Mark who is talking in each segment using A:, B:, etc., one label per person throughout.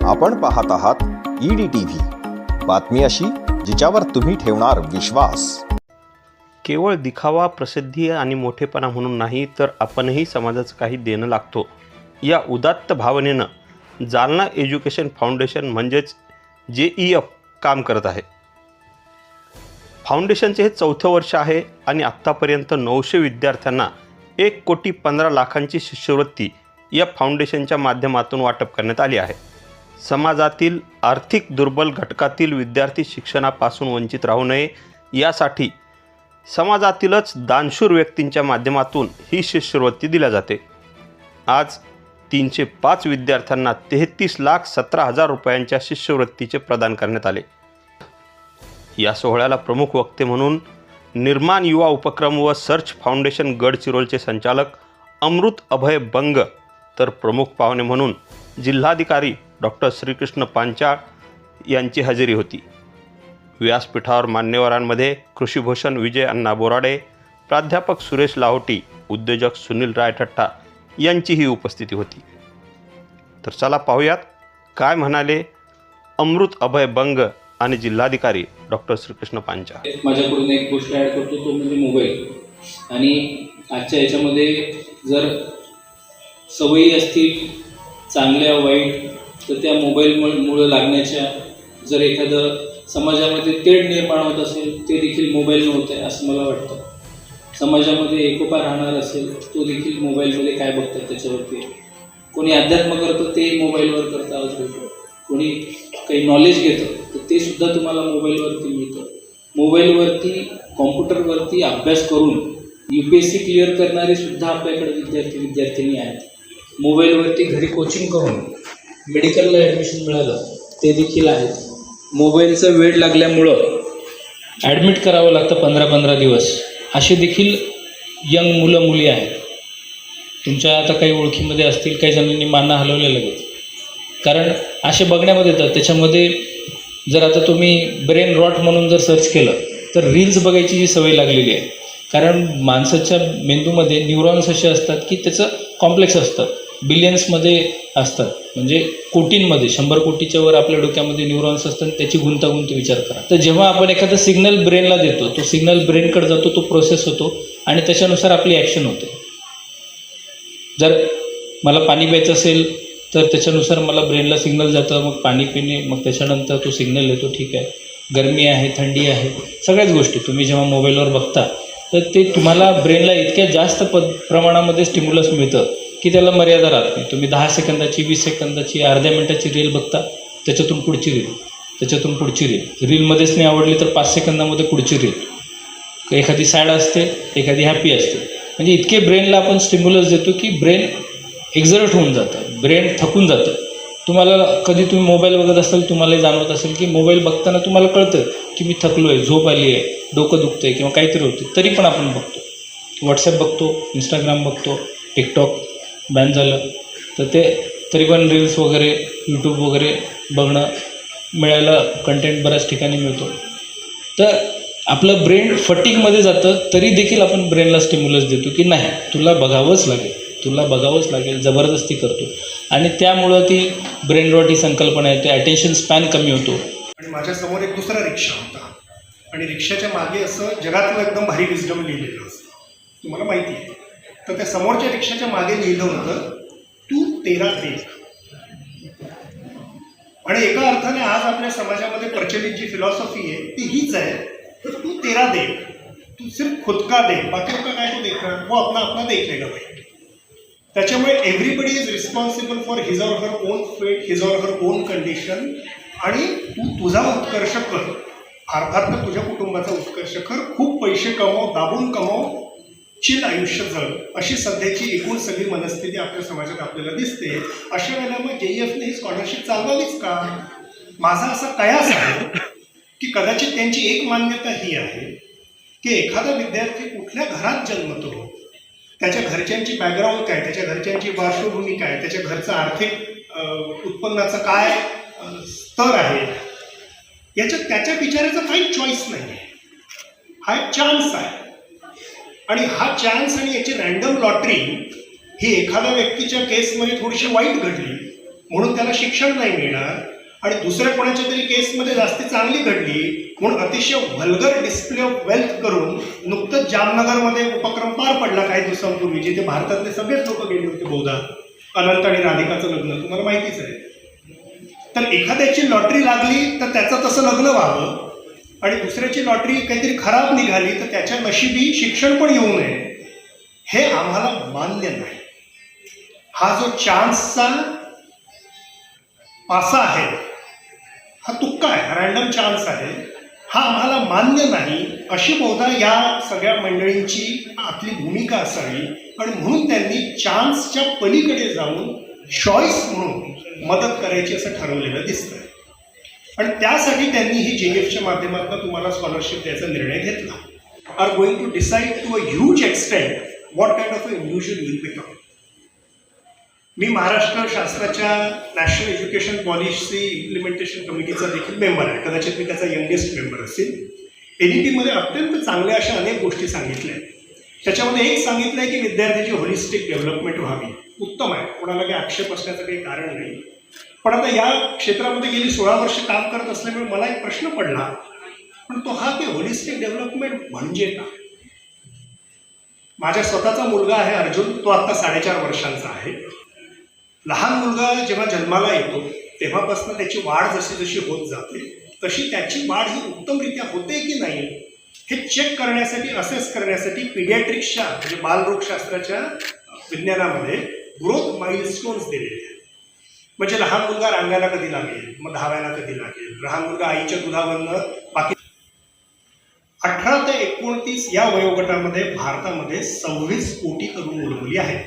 A: आपण पाहत आहात ईडी टीव्ही बातमी अशी जिच्यावर तुम्ही ठेवणार विश्वास.
B: केवळ दिखावा प्रसिद्धी आणि मोठेपणा म्हणून नाही तर आपणही समाजाचं काही देणं लागतो. या उदात्त भावनेनं जालना एज्युकेशन फाउंडेशन म्हणजेच जे ई एफ काम करत आहे. फाउंडेशनचे हे चौथं वर्ष आहे आणि आत्तापर्यंत नऊशे विद्यार्थ्यांना एक कोटी पंधरा लाखांची शिष्यवृत्ती या फाउंडेशनच्या माध्यमातून वाटप करण्यात आली आहे. समाजातील आर्थिक दुर्बल घटकातील विद्यार्थी शिक्षणापासून वंचित राहू नये यासाठी समाजातीलच दानशूर व्यक्तींच्या माध्यमातून ही शिष्यवृत्ती दिल्या जाते. आज तीनशे पाच विद्यार्थ्यांना तेहतीस लाख सतरा हजार रुपयांच्या शिष्यवृत्तीचे प्रदान करण्यात आले. या सोहळ्याला प्रमुख वक्ते म्हणून निर्माण युवा उपक्रम व सर्च फाउंडेशन गडचिरोलचे संचालक अमृत अभय बंग तर प्रमुख पाहुणे म्हणून जिल्हाधिकारी डॉक्टर श्रीकृष्ण पांचाळ यांची हजेरी होती. व्यासपीठावर मान्यवरांमध्ये कृषीभूषण विजय अण्णा बोराडे प्राध्यापक सुरेश लाहोटी उद्योजक सुनील रायठट्टा यांचीही उपस्थिती होती. तर चला पाहूयात काय म्हणाले अमृत अभय बंग आणि जिल्हाधिकारी डॉक्टर श्रीकृष्ण पांचाळ
C: माझ्याकडून एक गोष्ट ॲड करतो तो म्हणजे मोबाईल आणि आजच्या याच्यामध्ये जर सवयी असतील चांगल्या वाईट तर त्या मोबाईलमुळं लागण्याच्या जर एखादं समाजामध्ये तेढ निर्माण होत असेल ते देखील मोबाईलनं होत आहे असं मला वाटतं. समाजामध्ये एकोपा राहणार असेल तो देखील मोबाईलमध्ये काय बघतात त्याच्यावरती. कोणी अध्यात्म करतं ते मोबाईलवर करतं आज भेटतं कोणी काही नॉलेज घेतं तर ते सुद्धा तुम्हाला मोबाईलवरती मिळतं. मोबाईलवरती कॉम्प्युटरवरती अभ्यास करून U P S C clear करणारे सुद्धा आपल्याकडे विद्यार्थी विद्यार्थिनी आहेत. मोबाईलवरती घरी कोचिंग करून मेडिकलला ॲडमिशन मिळालं ते देखील आहेत. मोबाईलचं वेळ लागल्यामुळं ॲडमिट करावं लागतं पंधरा पंधरा दिवस. असे देखील यंग मुलं मुली आहेत. तुमच्या आता काही ओळखीमध्ये असतील काही जणांनी माना हलवले लगेच कारण असे बघण्यामध्ये येतात त्याच्यामध्ये जर आता तुम्ही ब्रेन रॉट म्हणून जर सर्च केलं तर रील्स बघायची जी सवय लागलेली आहे. कारण माणसाच्या मेंदूमध्ये न्यूरॉन्स असे असतात की त्याचं कॉम्प्लेक्स असतं. बिलियन्समध्ये असतात. म्हणजे कोटींमध्ये शंभर कोटीच्या वर आपल्या डोक्यामध्ये न्यूरॉन्स असतात आणि त्याची गुंतागुंत विचार करा. तर जेव्हा आपण एखादा सिग्नल ब्रेनला देतो तो सिग्नल ब्रेनकडे जातो तो प्रोसेस होतो आणि त्याच्यानुसार आपली ॲक्शन होते. जर मला पाणी प्यायचं असेल तर त्याच्यानुसार मला ब्रेनला सिग्नल जातं मग पाणी पिणे मग त्याच्यानंतर तो सिग्नल येतो ठीक आहे. गरमी आहे थंडी आहे सगळ्याच गोष्टी तुम्ही जेव्हा मोबाईलवर बघता तर ते तुम्हाला ब्रेनला इतक्या जास्त पद प्रमाणामध्ये स्टिम्युलस मिळतं. की त्याला मर्यादा राहत नाही. तुम्ही दहा सेकंदाची वीस सेकंदाची अर्ध्या मिनटाची रील बघता त्याच्यातून पुढची रील त्याच्यातून पुढची रील रीलमध्येच नाही आवडली तर पाच सेकंदामध्ये पुढची रील एखादी सॅड असते एखादी हॅपी असते. म्हणजे इतके ब्रेनला आपण स्टिम्युलस देतो की ब्रेन एक्झर्ट होऊन जातं. ब्रेन थकून जातं. तुम्हाला कधी तुम्ही मोबाईल बघत असाल तुम्हालाही जाणवत असेल की मोबाईल बघताना तुम्हाला कळतं की मी थकलो आहे झोप आली आहे डोकं दुखतं आहे किंवा काहीतरी होतं. तरी पण आपण बघतो. व्हॉट्सॲप बघतो इंस्टाग्राम बघतो टिकटॉक बॅन झालं. तर ते तरी पण रील्स वगैरे यूट्यूब वगैरे बघणं मिळायला कंटेंट बऱ्याच ठिकाणी मिळतो. तर आपलं ब्रेन फटिकमध्ये जातं तरी देखील आपण ब्रेनला स्टिम्युलस देतो की नाही तुला बघावंच लागेल. तुला बघावंच लागेल जबरदस्ती करतो. आणि त्यामुळं ती ब्रेन रॉट ही संकल्पना येते अटेन्शन स्पॅन कमी होतो.
D: आणि माझ्यासमोर एक दुसरा रिक्षा होता. आणि रिक्षाच्या मागे असं जगातलं एकदम भारी विजडम लिहिलेलं असतं. तुम्हाला माहिती आहे. तर त्या समोरच्या रिक्षाच्या मागे लिहिलं होतं तू तेरा देख आणि एका अर्थाने आज आपल्या समाजामध्ये प्रचलित जी फिलॉसॉफी आहे ती हीच आहे. तर तू तेरा दे. तू सिर्फ खुदका दे. बाकी का काय तो देखना वो अपना अपना देख लेगा भाई. त्याच्यामुळे everybody is responsible for his or her own fate his or her own condition आणि तू तुझा उत्कर्ष कर. अर्थात तुझ्या कुटुंबाचा उत्कर्ष कर. खूप पैसे कमव दाबून कमव. चिल आयुष्य जग अशी सध्याची एकूण सगळी मनस्थिती आपल्या समाजात आपल्याला दिसते. अशा वेळेला मग जे एफने ही स्कॉलरशिप चालवावीच का? माझा असा कयास आहे की कदाचित त्यांची एक मान्यता ही आहे की एखादा विद्यार्थी कुठल्या घरात जन्मतो त्याच्या घरच्यांची बॅकग्राऊंड काय त्याच्या घरच्यांची पार्श्वभूमी काय त्याच्या घरचं आर्थिक उत्पन्नाचं काय स्तर आहे याच्यात त्याच्या विचाराचा काही चॉईस नाही आहे हा एक चान्स आहे. आणि हा चान्स आणि याची रँडम लॉटरी ही एखाद्या व्यक्तीच्या केसमध्ये थोडीशी वाईट घडली म्हणून त्याला शिक्षण नाही मिळणार आणि दुसऱ्या कोणाच्या तरी केसमध्ये जास्ती चांगली घडली म्हणून अतिशय व्हल्गर डिस्प्ले ऑफ वेल्थ करून नुकतंच जामनगरमध्ये उपक्रम पार पडला काही दिवसांपूर्वी जिथे भारतातले सगळेच लोक गेले होते बहुधा अनंत आणि राधिकाचं लग्न तुम्हाला माहितीच आहे. तर एखाद्याची लॉटरी लागली तर त्याचं तसं लग्न व्हावं आणि दुसऱ्याची लॉटरी काहीतरी खराब निघाली तर त्याच्या नशिबी शिक्षण पण येऊ नये. हे आम्हाला मान्य नाही. हा जो चान्सचा पासा आहे हा तुक्का आहे रॅन्डम चान्स आहे हा आम्हाला मान्य नाही. अशी बहुधा या सगळ्या मंडळींची आपली भूमिका असावी. आणि म्हणून त्यांनी चान्सच्या पलीकडे जाऊन चॉईस म्हणून मदत करायची असं ठरवलेलं दिसतंय. आणि त्यासाठी त्यांनी ही जे एफच्या माध्यमातून तुम्हाला स्कॉलरशिप द्यायचा निर्णय घेतला. Are going to decide to a huge extent what kind of a individual will become मी महाराष्ट्र शास्त्राच्या नॅशनल एज्युकेशन पॉलिसी इम्प्लिमेंटेशन कमिटीचा देखील मेंबर आहे. कदाचित मी त्याचा यंगेस्ट मेंबर असेल. एन ई पीमध्ये अत्यंत चांगल्या अशा अनेक गोष्टी सांगितल्या आहेत. त्याच्यामध्ये एक सांगितलं आहे की विद्यार्थ्याची होलिस्टिक डेव्हलपमेंट व्हावी. उत्तम आहे. कोणाला काही आक्षेप असण्याचं काही कारण नाही. पण आता या क्षेत्रामध्ये गेली सोळा वर्ष काम करत असल्यामुळे मला एक प्रश्न पडला. पण तो हा की होलिस्टिक डेव्हलपमेंट म्हणजे का? माझ्या स्वतःचा मुलगा आहे अर्जुन तो आता साडेचार वर्षांचा आहे. लहान मुलगा जेव्हा जन्माला येतो तेव्हापासून त्याची वाढ जशी जशी होत जाते तशी त्याची वाढ ही उत्तमरित्या होते की नाही हे चेक करण्यासाठी असेस करण्यासाठी पिडियाट्रिक्सच्या म्हणजे बालरोगशास्त्राच्या विज्ञानामध्ये ग्रोथ माइलस्टोन्स दिलेले आहेत. म्हणजे लहान मुलगा रांगायला कधी लागेल? मग धावायला कधी लागेल? लहान मुलगा आईच्या दुधावरनं बाकी अठरा ते एकोणतीस या वयोगटामध्ये भारतामध्ये सव्वीस कोटी करून मुलं आहेत.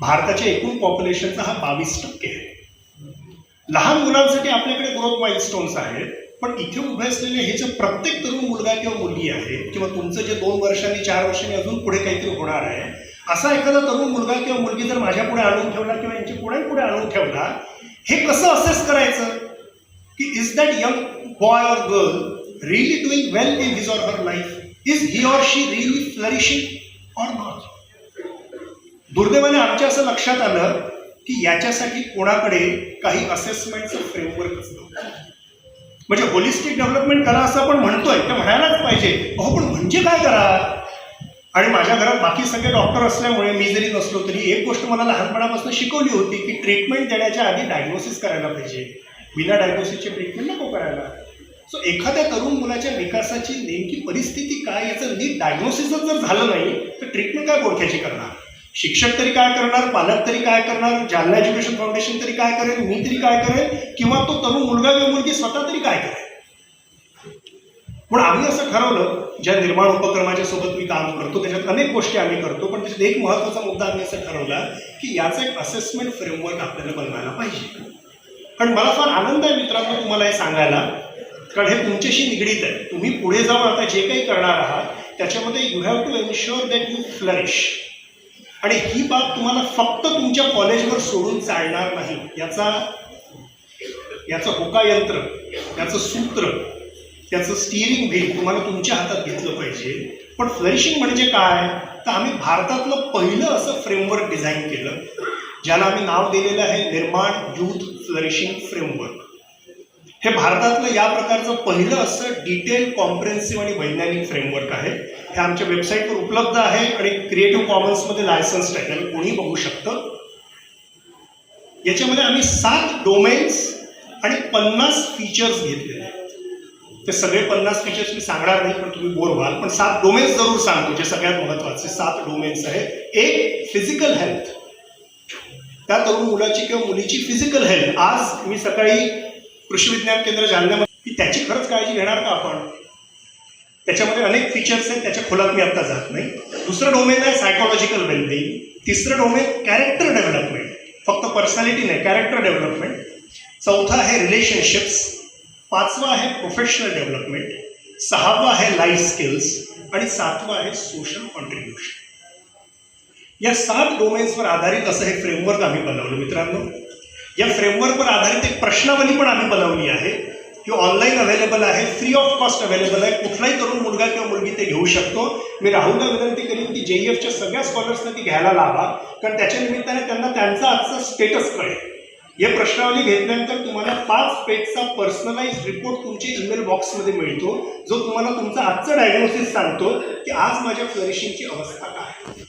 D: भारताच्या एकूण पॉप्युलेशनचा हा बावीस टक्के आहे. लहान मुलांसाठी आपल्याकडे ग्रोथ माइलस्टोन्स आहेत पण इथे उभे असलेले हे जे प्रत्येक तरुण मुलगा किंवा मुलगी आहे किंवा तुमचं जे दोन वर्षांनी चार वर्षांनी अजून पुढे काहीतरी होणार आहे असा एखादा तरुण मुलगा किंवा मुलगी जर माझ्या पुढे आणून ठेवला किंवा यांची पुढे पुढे आणून ठेवला हे कसं असेस करायचं? की is that young boy or girl really doing well in his or her life is he or she really flourishing or not दुर्दैवाने आमच्या असं लक्षात आलं की याच्यासाठी कोणाकडे काही असेसमेंटचं फ्रेमवर्क असतं. म्हणजे होलिस्टिक डेव्हलपमेंट करा असं आपण म्हणतोय ते म्हणायलाच पाहिजे. अहो पण म्हणजे काय करा? आणि माझ्या घरात बाकी सगळे डॉक्टर असल्यामुळे मी जरी नसलो तरी एक गोष्ट मला लहानपणापासून शिकवली होती की ट्रीटमेंट देण्याच्या आधी डायग्नोसिस करायला पाहिजे. बिना डायग्नोसिसची ट्रीटमेंट नको करायला. सो एखाद्या तरुण मुलाच्या विकासाची नेमकी परिस्थिती काय याचं नीट डायग्नोसिसच जर झालं नाही तर ट्रीटमेंट काय बोडख्याची करणार? शिक्षक तरी काय करणार पालक तरी काय करणार जालना एज्युकेशन फाउंडेशन तरी काय करेल मी तरी काय करेल किंवा तो तरुण मुलगा किंवा मुलगी स्वतः तरी काय करेल? म्हणून आम्ही असं ठरवलं ज्या निर्माण उपक्रमाच्या सोबत मी काम करतो त्याच्यात अनेक गोष्टी आम्ही करतो पण त्याच्यात एक महत्त्वाचा मुद्दा आम्ही असं ठरवला की याचं एक असेसमेंट फ्रेमवर्क आपल्याला बनवायला पाहिजे. कारण मला फार आनंद आहे मित्रांनो तुम्हाला हे सांगायला कारण हे तुमच्याशी निगडीत आहे. तुम्ही पुढे जाऊन आता जे काही करणार आहात त्याच्यामध्ये you have to ensure that you flourish आणि ही बाब तुम्हाला फक्त तुमच्या कॉलेजवर सोडून चालणार नाही. याचा याचं होकायंत्र याचं सूत्र त्याचं स्टिअरिंग व्हील तुम्हाला तुमच्या हातात घेतलं पाहिजे. पण फ्लरिशिंग म्हणजे काय? तर आम्ही भारतातलं पहिलं असं फ्रेमवर्क डिझाईन केलं ज्याला आम्ही नाव दिलेलं आहे निर्माण यूथ फ्लरिशिंग फ्रेमवर्क हे भारतातलं या प्रकारचं पहिलं असं डिटेल कॉम्प्रेन्सिव्ह आणि वैज्ञानिक फ्रेमवर्क आहे. हे आमच्या वेबसाईटवर उपलब्ध आहे आणि क्रिएटिव्ह कॉमन्समध्ये लायसन्स आहे. त्यामुळे कोणीही बघू शकतं. याच्यामध्ये आम्ही सात डोमेन्स आणि पन्नास फीचर्स घेतलेले आहेत. ते सगळे पन्नास फीचर्स मी सांगणार नाही पण तुम्ही बोर व्हाल. पण सात डोमेन्स जरूर सांगतो जे सगळ्यात महत्त्वाचे सात डोमेन्स आहेत. एक फिजिकल हेल्थ त्या तरुण मुलाची किंवा मुलीची फिजिकल हेल्थ आज मी सकाळी कृषी विज्ञान केंद्र जालन्यामध्ये की त्याची खरंच काळजी घेणार का आपण? त्याच्यामध्ये अनेक फीचर्स आहेत त्याच्या खोलात मी आता जात नाही. दुसरं डोमेन आहे सायकोलॉजिकल वेलबिंग तिसरं डोमेन कॅरेक्टर डेव्हलपमेंट फक्त पर्सनॅलिटी नाही कॅरेक्टर डेव्हलपमेंट चौथा आहे रिलेशनशिप्स पाचवा आहे प्रोफेशनल डेव्हलपमेंट सहावा आहे लाईफ स्किल्स आणि सातवा आहे सोशल कॉन्ट्रीब्युशन या सात डोमेन्सवर आधारित असं हे फ्रेमवर्क आम्ही बनवलं मित्रांनो. या फ्रेमवर्कवर आधारित एक प्रश्नावली पण आम्ही बनवली आहे. ही ऑनलाईन अवेलेबल आहे फ्री ऑफ कॉस्ट अवेलेबल आहे. कुठलाही तरुण मुलगा किंवा मुलगी ते घेऊ शकतो. मी राहुलला विनंती करीन की जे एफच्या सगळ्या स्कॉलर्सना ती घ्यायला लावा कारण त्याच्या निमित्ताने त्यांना त्यांचा आजचा स्टेटस कळेल. या प्रश्नावली घेतल्यानंतर तुम्हाला पाच पेजचा पर्सनलाइज रिपोर्ट तुमच्या ईमेल बॉक्समध्ये मिळतो जो तुम्हाला तुमचा आजचं डायग्नोसिस सांगतो की आज माझ्या फ्लरिशिंगची अवस्था काय आहे.